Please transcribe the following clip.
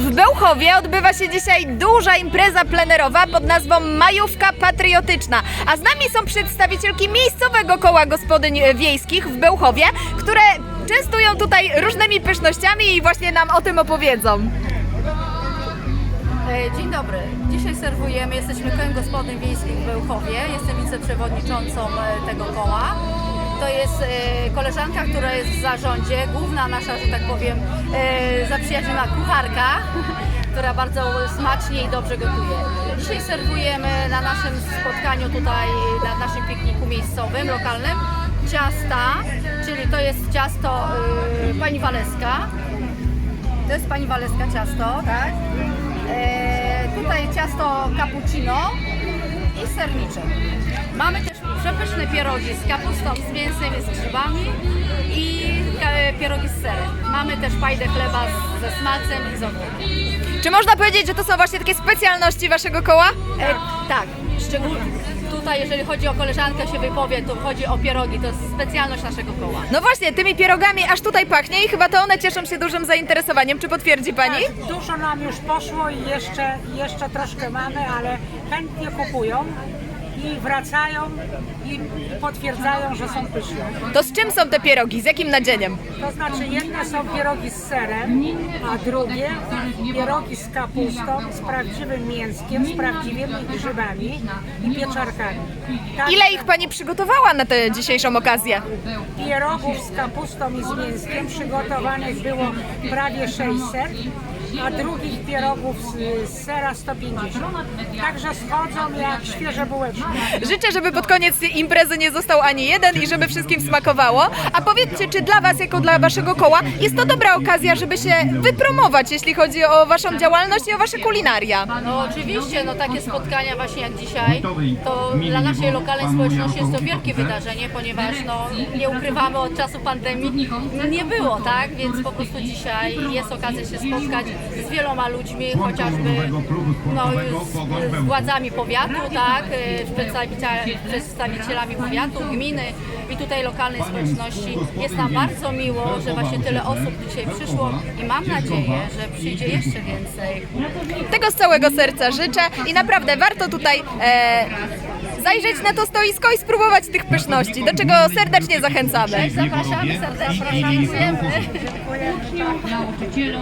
W Bełchowie odbywa się dzisiaj duża impreza plenerowa pod nazwą Majówka Patriotyczna. A z nami są przedstawicielki miejscowego koła gospodyń wiejskich w Bełchowie, które częstują tutaj różnymi pysznościami i właśnie nam o tym opowiedzą. E, Dzień dobry. Dzisiaj serwujemy, jesteśmy kołem gospodyń wiejskich w Bełchowie. Jestem wiceprzewodniczącą e, tego koła. To jest e, koleżanka, która jest w zarządzie, główna nasza, że tak powiem, e, zaprzyjaźniona kucharka, która bardzo smacznie i dobrze gotuje. Dzisiaj serwujemy na naszym spotkaniu tutaj, na naszym pikniku miejscowym, lokalnym, ciasta, czyli to jest ciasto e, pani Waleska. To jest pani Waleska ciasto, tak? E, tutaj ciasto cappuccino i serniczek. Mamy też przepyszne pierogi z kapustą, z mięsem i z grzybami i pierogi z serem. Mamy też pajdę chleba z, ze smalcem i z ogórkiem. Czy można powiedzieć, że to są właśnie takie specjalności waszego koła? E, tak, szczególnie tutaj jeżeli chodzi o koleżankę się wypowie, to chodzi o pierogi, to jest specjalność naszego koła. No właśnie, tymi pierogami aż tutaj pachnie i chyba to one cieszą się dużym zainteresowaniem. Czy potwierdzi pani? Tak, dużo nam już poszło i jeszcze, jeszcze troszkę mamy, ale chętnie kupują i wracają i potwierdzają, że są pyszne. To z czym są te pierogi? Z jakim nadzieniem? To znaczy jedne są pierogi z serem, a drugie pierogi z kapustą, z prawdziwym mięskiem, z prawdziwymi grzybami i pieczarkami. Tak, Ile ich pani przygotowała na tę dzisiejszą okazję? pierogów z kapustą i z mięskiem przygotowanych było prawie 600, a drugich pierogów z, z sera 150. Także schodzą jak świeże bułeczki. Życzę, żeby pod koniec imprezy nie został ani jeden i żeby wszystkim smakowało. A powiedzcie, czy dla Was, jako dla Waszego koła, jest to dobra okazja, żeby się wypromować, jeśli chodzi o Waszą działalność i o Wasze kulinaria? No oczywiście, no takie spotkania właśnie jak dzisiaj, to dla naszej lokalnej społeczności jest to wielkie wydarzenie, ponieważ no nie ukrywamy od czasu pandemii nie było, tak? Więc po prostu dzisiaj jest okazja się spotkać z wieloma ludźmi, chociażby no, z, z władzami powiatu, tak? y, Z przedstawicielami, przedstawicielami powiatu, gminy i tutaj lokalnej społeczności. Jest nam bardzo miło, że właśnie tyle osób dzisiaj przyszło i mam nadzieję, że przyjdzie jeszcze więcej. Tego z całego serca życzę i naprawdę warto tutaj e, zajrzeć na to stoisko i spróbować tych pyszności, do czego serdecznie zachęcamy. Zapraszamy serdecznie, dziękujemy. nauczycielom